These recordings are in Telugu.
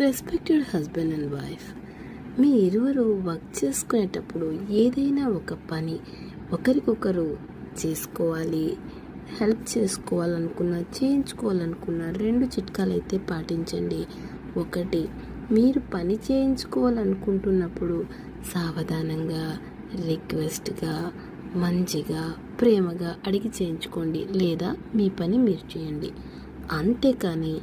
రెస్పెక్టెడ్ హస్బెండ్ అండ్ వైఫ్ మీ ఇరువురు వర్క్ చేసుకునేటప్పుడు ఏదైనా ఒక పని ఒకరికొకరు చేసుకోవాలి హెల్ప్ చేసుకోవాలనుకున్నా చేయించుకోవాలనుకున్నా రెండు చిట్కాలు అయితే పాటించండి. ఒకటి మీరు పని చేయించుకోవాలనుకుంటున్నప్పుడు సావధానంగా రిక్వెస్ట్గా మంచిగా ప్రేమగా అడిగి చేయించుకోండి లేదా మీ పని మీరు చేయండి. అంతేకాని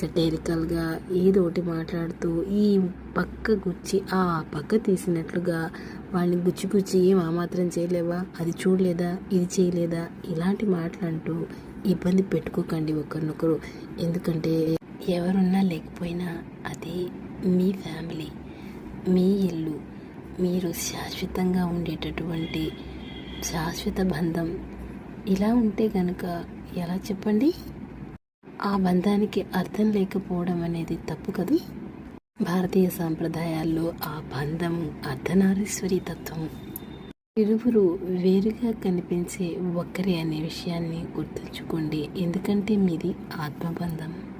సెటైరికల్గా ఏదో ఒకటి మాట్లాడుతూ ఈ పక్క గుచ్చి ఆ పక్క తీసినట్లుగా వాళ్ళని గుచ్చి గుచ్చి ఏం ఆ మాత్రం చేయలేవా? అది చూడలేదా? ఇది చేయలేదా? ఇలాంటి మాటలంటూ ఇబ్బంది పెట్టుకోకండి ఒకరినొకరు. ఎందుకంటే ఎవరున్నా లేకపోయినా అది మీ ఫ్యామిలీ మీ ఇల్లు మీరు శాశ్వతంగా ఉండేటటువంటి శాశ్వత బంధం. ఇలా ఉంటే కనుక ఎలా చెప్పండి? ఆ బంధానికి అర్థం లేకపోవడం అనేది తప్పు కదా? భారతీయ సాంప్రదాయాల్లో ఆ బంధం అర్ధనారీశ్వరి తత్వం. ఇరువురు వేరుగా కనిపించే ఒక్కరే అనే విషయాన్ని గుర్తుంచుకోండి. ఎందుకంటే మీది ఆత్మబంధం.